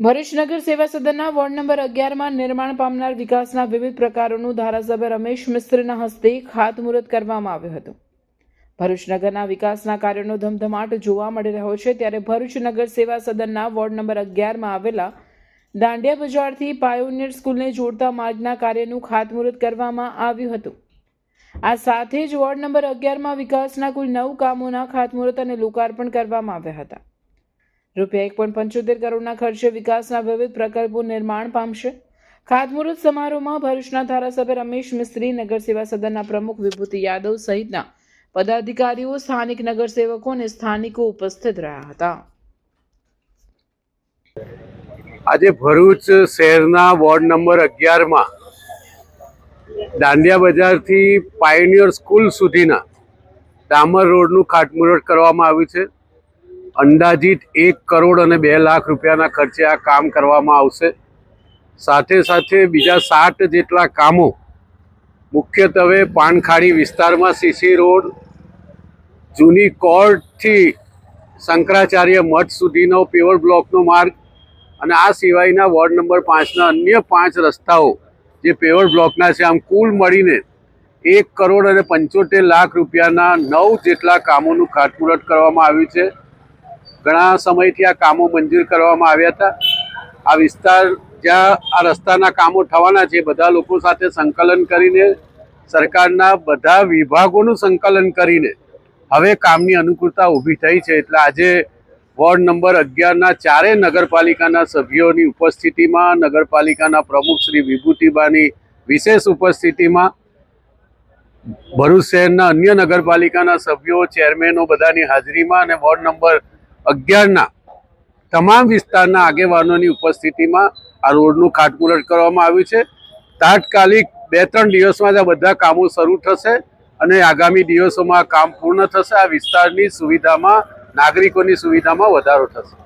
ભરૂચ નગર સેવા સદનના ward number અગિયારમાં નિર્માણ પામનાર વિકાસના વિવિધ પ્રકારોનું ધારાસભ્ય રમેશ મિસ્ત્રીના હસ્તે ખાતમુહૂર્ત કરવામાં આવ્યું હતું. ભરૂચનગરના વિકાસના કાર્યોનો ધમધમાટ જોવા મળી રહ્યો છે ત્યારે ભરૂચનગર સેવા સદનના વોર્ડ નંબર અગિયારમાં આવેલા દાંડિયા બજારથી પાયોનિયર સ્કૂલને જોડતા માર્ગના કાર્યનું ખાતમુહૂર્ત કરવામાં આવ્યું હતું. આ સાથે જ વોર્ડ નંબર અગિયારમાં વિકાસના કુલ નવ કામોના ખાતમુહૂર્ત અને લોકાર્પણ કરવામાં આવ્યા હતા. રૂપિયા એક પોઈન્ટ પંચોતેર કરોડના ખર્ચે વિકાસના વિવિધ પ્રકલ્પો નિર્માણ પામશે. ખાતમુહૂર્ત સમારોહમાં ભરૂચના ધારાસભ્ય રમેશ મિસ્ત્રી નગર સેવા સદનના પ્રમુખ વિભૂતિ યાદવ સહિતના પદાધિકારીઓ, સ્થાનિક નગરસેવકો અને સ્થાનિકો ઉપસ્થિત રહ્યા હતા. આજે ભરૂચ શહેરના વોર્ડ નંબર અગિયારમાં દાંડિયા બજારથી પાયનિયર સ્કૂલ સુધીના ડામર રોડનું ખાતમુહૂર્ત કરવામાં આવ્યું છે. અંદાજિત એક કરોડ અને બે લાખ રૂપિયાના ખર્ચે આ કામ કરવામાં આવશે. સાથે સાથે બીજા સાત જેટલા કામો મુખ્યત્વે પાનખાડી વિસ્તારમાં સીસી રોડ, જૂની કોર્ટથી શંકરાચાર્ય મઠ સુધીનો પેવર બ્લોકનો માર્ગ અને આ સિવાયના વોર્ડ નંબર પાંચના અન્ય પાંચ રસ્તાઓ જે પેવર બ્લોકના છે, આમ કુલ મળીને એક કરોડ અને પંચોતેર લાખ રૂપિયાના નવ જેટલા કામોનું ખાતમુહૂર્ત કરવામાં આવ્યું છે. ઘણા સમયથી આ કામો મંજૂર કરવામાં આવ્યા હતા. આ વિસ્તાર જ્યાં આ રસ્તાના કામો થવાના છે, બધા લોકો સાથે સંકલન કરીને, સરકારના બધા વિભાગોનું સંકલન કરીને હવે કામની અનુકૂળતા ઊભી થઈ છે. એટલે આજે વોર્ડ નંબર અગિયારના ચારેય નગરપાલિકાના સભ્યોની ઉપસ્થિતિમાં, નગરપાલિકાના પ્રમુખ શ્રી વિભૂતિબાની વિશેષ ઉપસ્થિતિમાં, ભરૂચ શહેરના અન્ય નગરપાલિકાના સભ્યો, ચેરમેનો બધાની હાજરીમાં અને વોર્ડ નંબર અગિયારના તમામ વિસ્તારના આગેવાનોની ઉપસ્થિતિમાં આ રોડનું ખાતમુહૂર્ત કરવામાં આવ્યું છે. તાત્કાલિક બે ત્રણ દિવસમાં જ આ બધા કામો શરૂ થશે અને આગામી દિવસોમાં કામ પૂર્ણ થશે. આ વિસ્તારની સુવિધામાં, નાગરિકોની સુવિધામાં વધારો થશે.